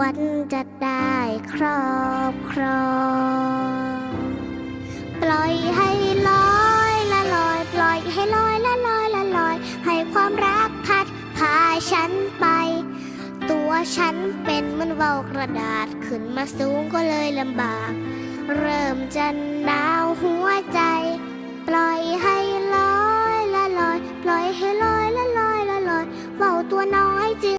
วันจะได้ครอบครอง ปล่อยให้ลอยละลอย ปล่อยให้ลอยละลอยละลอย ให้ความรักพัดพาฉันไป ตัวฉันเป็นเหมือนเว่าวกระดาษขึ้นมาสูงก็เลยลำบาก เริ่มจะหนาวหัวใจ ปล่อยให้ลอยละลอย ปล่อยให้ลอยละลอยละลอยเวาวตัวน้อยจึง